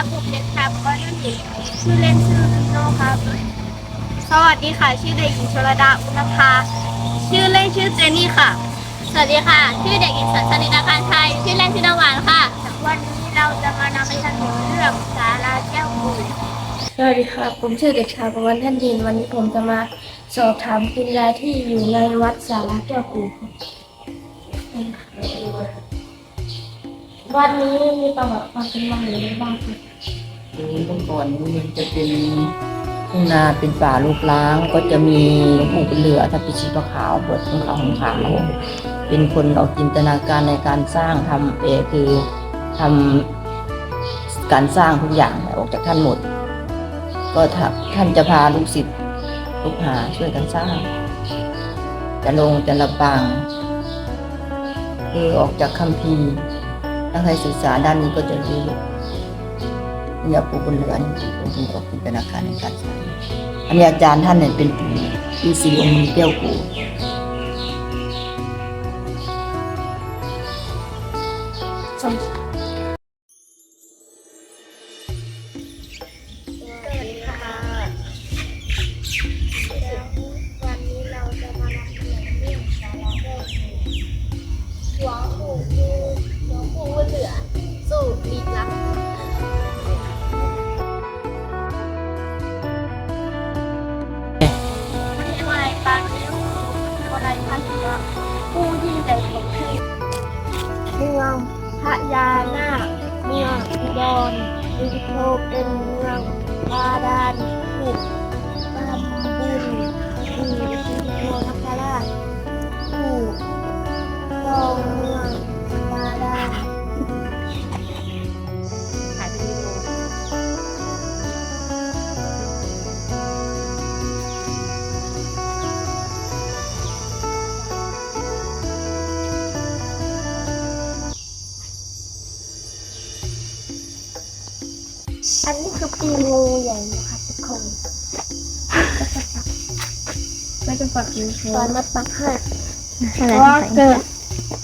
ครับผมเด็กชายก็นั่นเองชื่อเล่นชื่อโนครับ สวัสดีค่ะ ชื่อเด็กหญิงชลดาอุณภาชื่อเล่นชื่อเจนนี่ค่ะ สวัสดีค่ะ ชื่อเด็กหญิงสันสนินาการไทยชื่อเล่นชื่อนวานค่ะ วันนี้เราจะมานำเสนอเรื่องสาราแก้วกูสวัสดีครับผมชื่อเด็กชายประวันท่านยิน วันนี้ผมจะมาสอบถามคุณยายที่อยู่ในวัดสาระแก้วกูครับ วัดนี้มีประวัติความเป็นมาอย่างไรบ้างครับคือเมื่อก่อนนี้มันจะเป็นทุ่งนาเป็นป่าลูกล้างก็จะมีหลวงปู่เป็นเหลือทัพพิชิตขาวบวชของขาวของขาวเป็นคนเอาจินตนาการในการสร้างทำเอคือทำการสร้างทุกอย่างออกจากท่านหมด ก็ท่านจะพาลูกศิษย์ลูกหาช่วยกันสร้าง จะลงจะระบางคือออกจากคัมภีร์ ถ้าใครศึกษาด้านนี้ก็จะรู้อย่าปูบนเรือนี่เป็นคนออกจินตนาคารในการสร้อันนี้อาจารย์ท่านเนี่ยเป็นปีสีองค์มีแก้วกู ผู้ยิ่งของเทพเมืองพระยานาคเมืองอุดรอุโทเป็นเมืองบาดาลถูก อันนี้คือปีงูใหญ่นะคะทุกคนไม่จะฝักยูทูตอนมาปักให้เพรว่าเกิด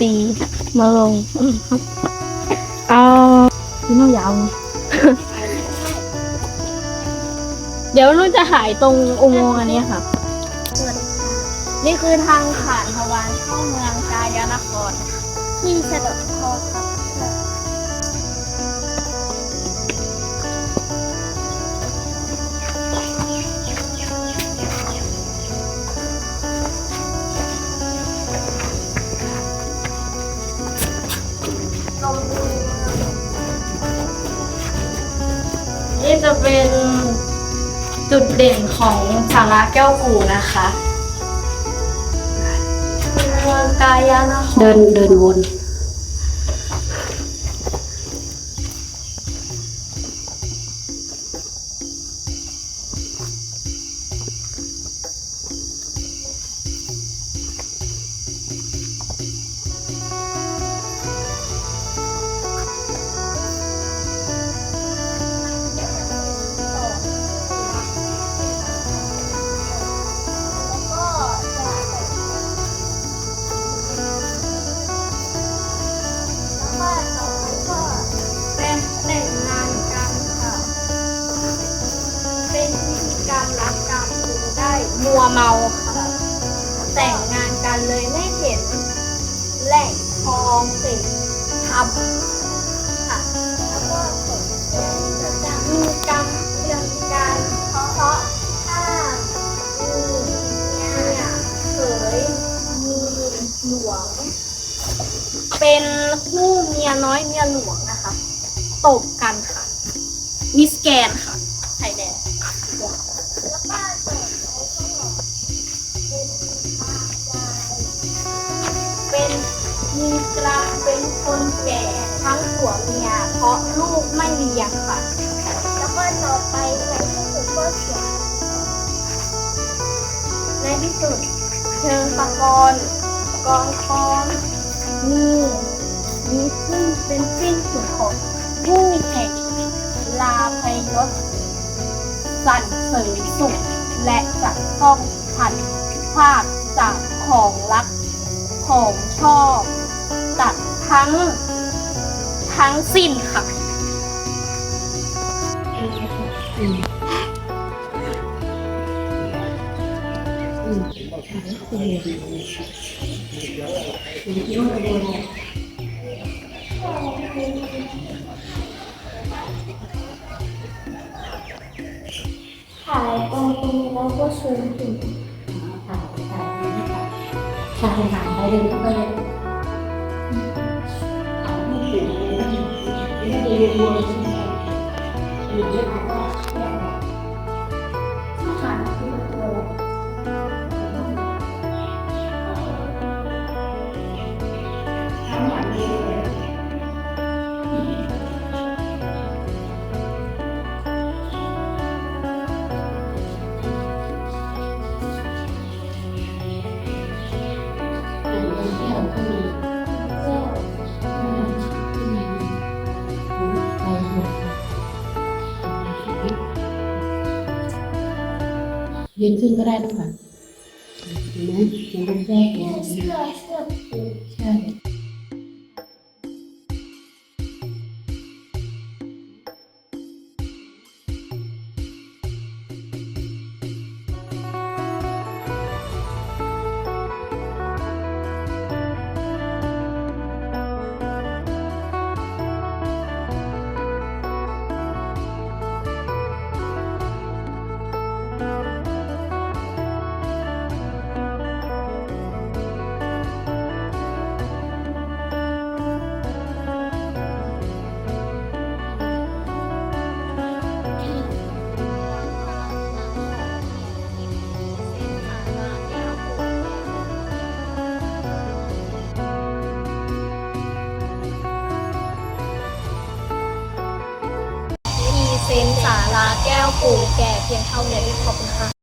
ปีมาลงเอาพี่น้องยาวเดี๋ยวนุ่นจะหายตรงอุโมงค์อันนี้ค่ะ นี่คือทางผ่านทวารเข้าเมืองกายนครที่สะดอกคอครับ จะเป็นจุดเด่นของสาระแก้วกูนะคะเมืองกายนคร เดินเดินวน มัวเมาค่ะ แต่งงานกันเลยไม่เห็น แหล่งทองสิทำค่ะ แล้วก็จะมีกรรมเรื่องการเพราะถ้ามีเนี่ยเขยมีหลวง เป็นคู่เมียน้อยเมียหลวงนะคะ ตบกันค่ะ มิสแกนค่ะ มีกลางเป็นคนแก่ทั้งผัวเมีย เพราะลูกไม่เลี้ยงค่ะ แล้วก็ต่อไปในที่สุดก็เสียในที่สุดเชิงตะกอนกองคอนมีมีซึ่งเป็นสิ้นสุดของผู้แห่งลาพยศสั่นเสริญสุข และจะต้องพันภาคจากของรักของชอบ ทั้ง ทั้งสิ้นค่ะ ถ่ายตรงตรงนี้แล้วก็ซูมถึง ถ่ายถ่ายดีนะคะใช่ค่ะไปเดินเข้าไป ไม่ ยืนขึ้นก็ได้ด้วยค่ะเห็นไหมเห็นเป็นแยกเลยเสื้อเสื้อปูใช่ ปู่แก่เพียงเท่านี้ขอบคุณค่ะ